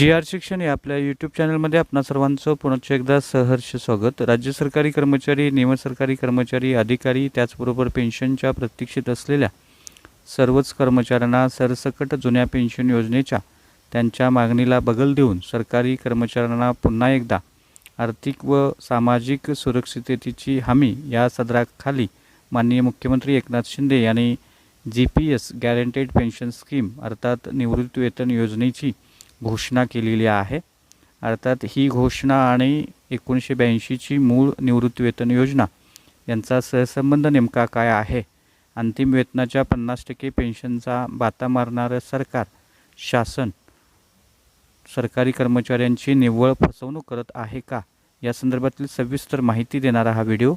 जी R शिक्षण या आपल्या यूट्यूब चॅनलमध्ये आपणा सर्वांचं पुनश्च एकदा सहर्ष स्वागत. राज्य सरकारी कर्मचारी निमसरकारी कर्मचारी अधिकारी त्याचबरोबर पेन्शनच्या प्रतीक्षेत असलेल्या सर्वच कर्मचाऱ्यांना सरसकट जुन्या पेन्शन योजनेच्या त्यांच्या मागणीला बगल देऊन सरकारी कर्मचाऱ्यांना पुन्हा एकदा आर्थिक व सामाजिक सुरक्षिततेची हमी या सदराखाली माननीय मुख्यमंत्री एकनाथ शिंदे यांनी G P S guaranteed pension scheme अर्थात निवृत्तीवेतन योजनेची घोषणा केलेली आहे. अर्थात ही घोषणा आणि एकोणीसशे ब्याऐंशीची मूळ निवृत्तीवेतन योजना यांचा सहसंबंध नेमका काय आहे? अंतिम वेतनाच्या पन्नास टक्के पेन्शनचा बाता मारणारं सरकार शासन सरकारी कर्मचाऱ्यांची निव्वळ फसवणूक करत आहे का? या संदर्भातील सविस्तर माहिती देणारा हा व्हिडिओ.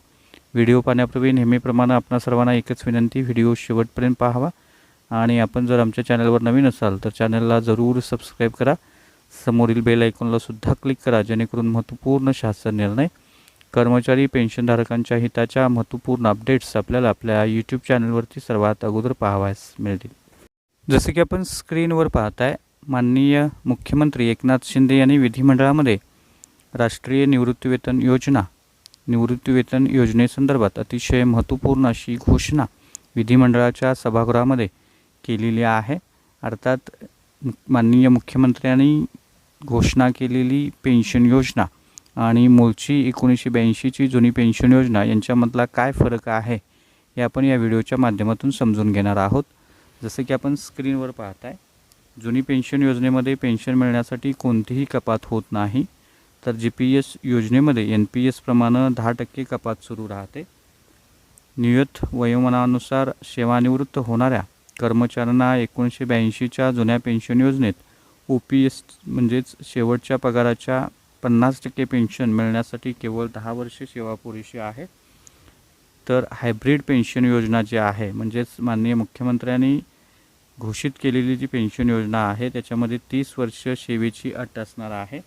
व्हिडिओ पाहण्यापूर्वी नेहमीप्रमाणे आपणा सर्वांना एकच विनंती व्हिडिओ शेवटपर्यंत पाहावा. आणि आपण जर आमच्या चॅनलवर नवीन असाल तर चॅनलला जरूर सबस्क्राईब करा. समोरील बेल आयकॉनला क्लिक करा जेणेकरून महत्त्वपूर्ण शासन निर्णय कर्मचारी पेन्शनधारकांच्या हिताच्या महत्त्वपूर्ण अपडेट्स आपल्याला आपल्या यूट्यूब चॅनलवरती सर्वात अगोदर पाहावयास मिळतील. जसे की आपण स्क्रीनवर पाहताय माननीय मुख्यमंत्री एकनाथ शिंदे यांनी विधिमंडळामध्ये राष्ट्रीय निवृत्तीवेतन योजना निवृत्तीवेतन योजनेसंदर्भात अतिशय महत्त्वपूर्ण अशी घोषणा विधिमंडळाच्या सभागृहामध्ये केलेली आहे. अर्थात माननीय मुख्यमंत्र्यांनी घोषणा केलेली पेन्शन योजना आणि मूळची एकोणीसशे ब्याऐंशीची जुनी पेन्शन योजना यांच्यामधला काय फरक आहे हे आपण या व्हिडिओच्या माध्यमातून समजून घेणार आहोत. जसं की आपण स्क्रीनवर पाहताय जुनी पेन्शन योजनेमध्ये पेन्शन मिळण्यासाठी कोणतीही कपात होत नाही. तर जी पी एस योजनेमध्ये एन पी एसप्रमाणे दहा टक्के कपात सुरू राहते. नियत वयोमानानुसार सेवानिवृत्त होणाऱ्या कर्मचाऱ्यांना एकोणीसशे ब्याऐंशीच्या जुन्या पेन्शन योजनेत ओ पी एस म्हणजेच शेवटच्या पगाराच्या पन्नास टक्के पेन्शन मिळण्यासाठी केवळ दहा वर्षे सेवा पुरेशी आहे. तर हायब्रिड पेन्शन योजना जी आहे म्हणजेच माननीय मुख्यमंत्र्यांनी घोषित केलेली जी पेन्शन योजना आहे त्याच्यामध्ये तीस वर्ष सेवेची अट असणार आहे.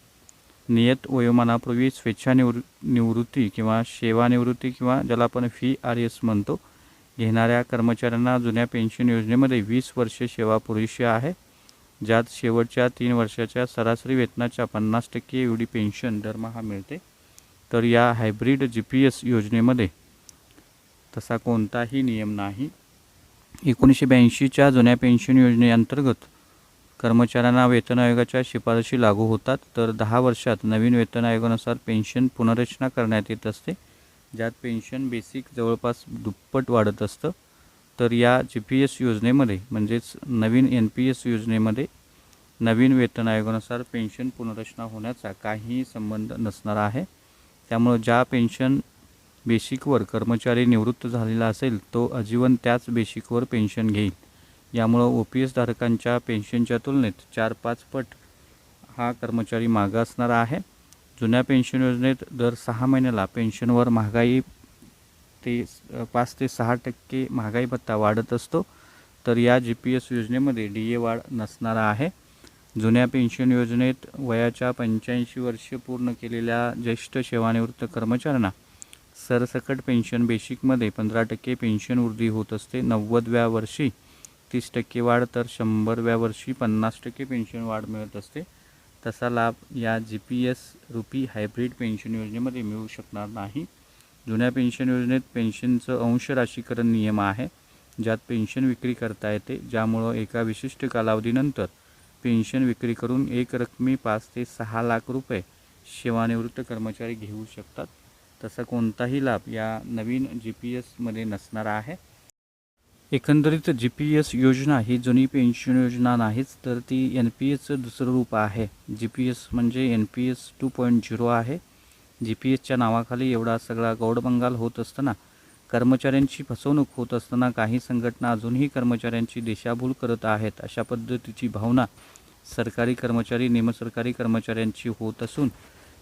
नियत वयोमानापूर्वी स्वेच्छानिवृ निवृत्ती किंवा सेवानिवृत्ती किंवा ज्याला आपण फी आर एस म्हणतो घेणाऱ्या कर्मचाऱ्यांना जुन्या पेन्शन योजनेमध्ये वीस वर्षे सेवा पुरेशी आहे ज्यात शेवटच्या तीन वर्षाच्या सरासरी वेतनाच्या पन्नास टक्के एवढी पेन्शन दरमहा मिळते. तर या हायब्रिड जी पी एस योजनेमध्ये तसा कोणताही नियम नाही. एकोणीसशे ब्याऐंशीच्या जुन्या पेन्शन योजनेअंतर्गत कर्मचाऱ्यांना वेतन आयोगाच्या शिफारशी लागू होतात. तर दहा वर्षात नवीन वेतन आयोगानुसार पेन्शन पुनर्रचना करण्यात येत असते. ज्यात पेन्शन बेसिक जवळपास दुप्पट वाढत असतं तर या जी पी एस योजनेमध्ये म्हणजेच नवीन एन पी एस योजनेमध्ये नवीन वेतन आयोगानुसार पेन्शन पुनर्रचना होण्याचा काहीही संबंध नसणार आहे. त्यामुळं ज्या पेन्शन बेसिकवर कर्मचारी निवृत्त झालेला असेल तो आजीवन त्याच बेसिकवर पेन्शन घेईल. यामुळं ओ पी एस धारकांच्या पेन्शनच्या तुलनेत चार पाच पट हा कर्मचारी मागं असणार आहे. जुन्या पेन्शन योजनेत दर सहा महिन्याला पेन्शनवर महागाई ते पाच ते सहा टक्के महागाई भत्ता वाढत असतो. तर या जी पी एस योजनेमध्ये डी ए वाढ नसणार आहे. जुन्या पेन्शन योजनेत वयाच्या पंच्याऐंशी वर्ष पूर्ण केलेल्या ज्येष्ठ सेवानिवृत्त कर्मचाऱ्यांना सरसकट पेन्शन बेसिकमध्ये पंधरा टक्के पेन्शन वृद्धी होत असते. नव्वदव्या वर्षी तीस टक्के वाढ तर शंभरव्या वर्षी पन्नास टक्के पेन्शन वाढ मिळत असते. तसा लाभ या जी पी एस रुपी हायब्रिड पेन्शन योजनेमध्ये मिळू शकणार नाही. जुन्या पेन्शन योजनेत पेन्शनचं अंश राशीकरण नियम आहे. ज्यात पेन्शन विक्री करता येते ज्यामुळं एका विशिष्ट कालावधीनंतर पेन्शन विक्री करून एक रकमी पाच ते सहा लाख रुपये सेवानिवृत्त कर्मचारी घेऊ शकतात. तसा कोणताही लाभ या नवीन जी पी एसमध्ये नसणार आहे. एकंदरीत जी पी एस योजना ही जुनी पेन्शन योजना नाहीच तर ती एन पी एसचं दुसरं रूप आहे. जी पी एस म्हणजे N P S two point zero आहे. जी पी एसच्या नावाखाली एवढा सगळा गौडबंगाल होत असताना कर्मचाऱ्यांची फसवणूक होत असताना काही संघटना अजूनही कर्मचाऱ्यांची दिशाभूल करत आहेत अशा पद्धतीची भावना सरकारी कर्मचारी निमसरकारी कर्मचाऱ्यांची होत असून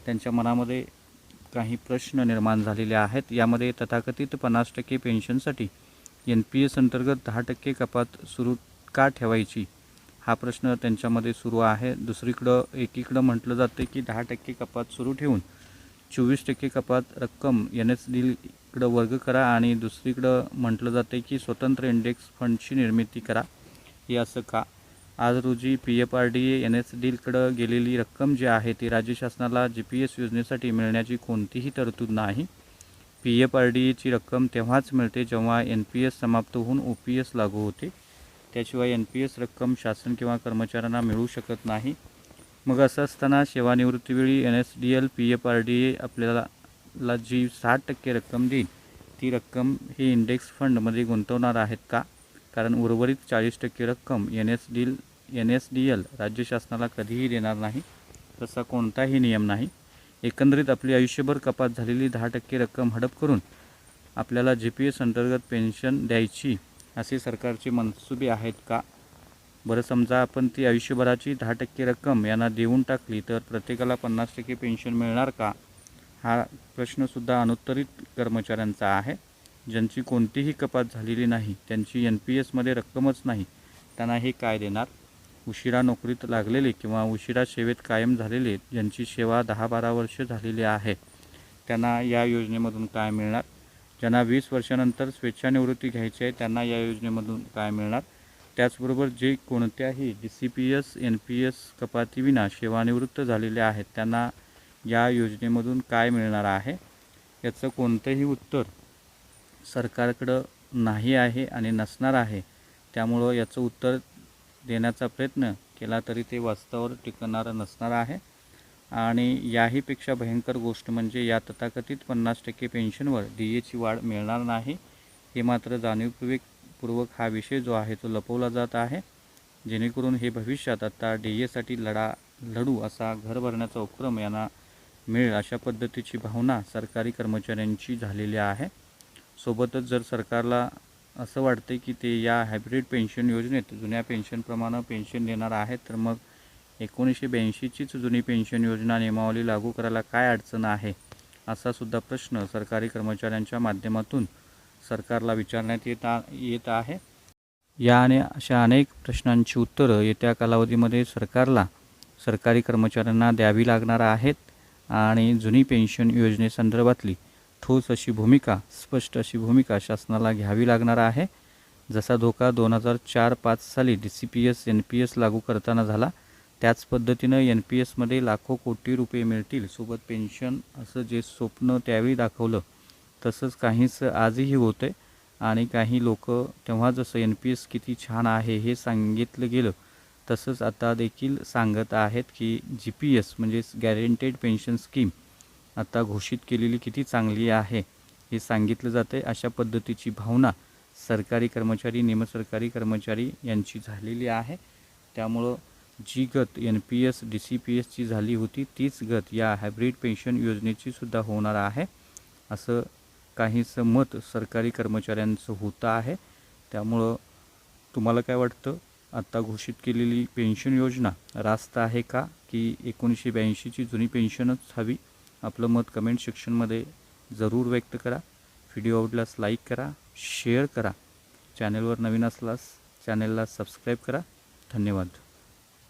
त्यांच्या मनामध्ये काही प्रश्न निर्माण झालेले आहेत. यामध्ये तथाकथित पन्नास टक्के पेन्शनसाठी एन पी एस अंतर्गत दहा टक्के कपात सुरू का ठेवायची? हा प्रश्न त्यांच्यामध्ये सुरू आहे. दुसरीकडं एकीकडं म्हटलं जातं की दहा टक्के कपात सुरू ठेवून चोवीस टक्के कपात रक्कम एन एस डीकडं वर्ग करा आणि दुसरीकडं म्हटलं जाते की स्वतंत्र इंडेक्स फंडची निर्मिती करा. हे असं का? आज रोजी P F R D N S डीलकडं गेलेली रक्कम जी आहे ती राज्य शासनाला जी पी एस योजनेसाठी मिळण्याची कोणतीही तरतूद नाही. पी एफ आर डी एची रक्कम तेव्हाच मिळते जेव्हा एन पी एस समाप्त होऊन ओ पी एस लागू होते. त्याशिवाय एन पी एस रक्कम शासन किंवा कर्मचाऱ्यांना मिळू शकत नाही. मग असं असताना सेवानिवृत्तीवेळी N S D L P F R D A आपल्याला ला जी साठ टक्के रक्कम देईल ती रक्कम ही इंडेक्स फंडमध्ये गुंतवणार आहेत का? कारण उर्वरित चाळीस टक्के रक्कम N S D N S D L राज्य शासनाला कधीही देणार नाही. तसा कोणताही नियम नाही. एकंदरीत आपली आयुष्यभर कपात झालेली दहा टक्के रक्कम हडप करून आपल्याला जी पी एस अंतर्गत पेन्शन द्यायची असे सरकारचे मनसुबे आहेत का? बरं समजा आपण ती आयुष्यभराची दहा टक्के रक्कम यांना देऊन टाकली तर प्रत्येकाला पन्नास टक्के पेन्शन मिळणार का? हा प्रश्नसुद्धा अनुत्तरित कर्मचाऱ्यांचा आहे. ज्यांची कोणतीही कपात झालेली नाही त्यांची एन पी एसमध्ये रक्कमच नाही त्यांना हे काय देणार? उशिरा नोकरीत लागलेले किंवा उशिरा सेवेत कायम झालेले ज्यांची सेवा दहा बारा वर्ष झालेली आहे त्यांना या योजनेमधून काय मिळणार? ज्यांना वीस वर्षानंतर स्वेच्छानिवृत्ती घ्यायची आहे त्यांना या योजनेमधून काय मिळणार? त्याचबरोबर जे कोणत्याही D C P S N P S कपातीविना सेवानिवृत्त झालेले आहेत त्यांना या योजनेमधून काय मिळणार आहे? याचं कोणतंही उत्तर सरकारकडं नाही आहे आणि नसणार आहे. त्यामुळं याचं उत्तर देण्याचा प्रयत्न केला तरी ते वास्तवावर टिकणारं नसणार आहे. आणि याहीपेक्षा भयंकर गोष्ट म्हणजे या तथाकथित पन्नास टक्के पेन्शनवर डी एची वाढ मिळणार नाही. हे मात्र जाणीवपूर्वक हा विषय जो आहे तो लपवला जात आहे. जेणेकरून हे भविष्यात आता डी एसाठी लढा लढू असा घर भरण्याचा उपक्रम यांना मिळेल अशा पद्धतीची भावना सरकारी कर्मचाऱ्यांची झालेली आहे. सोबतच जर सरकारला असं वाटतं की ते या हायब्रिड पेन्शन योजनेत जुन्या पेन्शनप्रमाणे पेन्शन देणार आहेत. तर मग एकोणीसशे ब्याऐंशीचीच जुनी पेन्शन योजना नियमावली लागू करायला काय अडचण आहे? असा सुद्धा प्रश्न सरकारी कर्मचाऱ्यांच्या माध्यमातून सरकारला विचारण्यात येत येत आहे. या आणि अशा अनेक प्रश्नांची उत्तरं येत्या कालावधीमध्ये सरकारला सरकारी कर्मचाऱ्यांना द्यावी लागणार आहेत. आणि जुनी पेन्शन योजनेसंदर्भातली ठोस अशी भूमिका स्पष्ट अशी भूमिका शासनाला घ्यावी लागणार आहे. जसा धोका दोन हजार चार पाच साली D C P S N P S लागू करताना झाला त्याच पद्धतीनं एन पी एसमध्ये लाखो कोटी रुपये मिळतील. सोबत पेन्शन असं जे स्वप्न त्यावेळी दाखवलं तसंच काहीच आजही होतं आहे आणि काही लोक तेव्हा जसं एन पी एस किती छान आहे हे सांगितलं गेलं तसंच आता देखील सांगत आहेत की जी पी एस म्हणजेच गॅरेंटेड पेन्शन स्कीम आता घोषित केलेली किती चांगली आहे? हे सांगितलं जातं आहे अशा पद्धतीची भावना सरकारी कर्मचारी निमसरकारी कर्मचारी यांची झालेली आहे. त्यामुळं जी गत N P S D C P एसची झाली होती तीच गत या हायब्रिड पेन्शन योजनेची सुद्धा होणार आहे. असं काहीसं मत सरकारी कर्मचाऱ्यांचं होतं आहे. त्यामुळं तुम्हाला काय वाटतं? आत्ता घोषित केलेली पेन्शन योजना रास्त आहे का? की एकोणीसशे ब्याऐंशीची जुनी पेन्शनच हवी? आपलं मत कमेंट सेक्शनमध्ये जरूर व्यक्त करा. व्हिडिओ आवडल्यास लाईक करा शेअर करा. चॅनलवर नवीन असल्यास चॅनेलला सबस्क्राईब करा. धन्यवाद.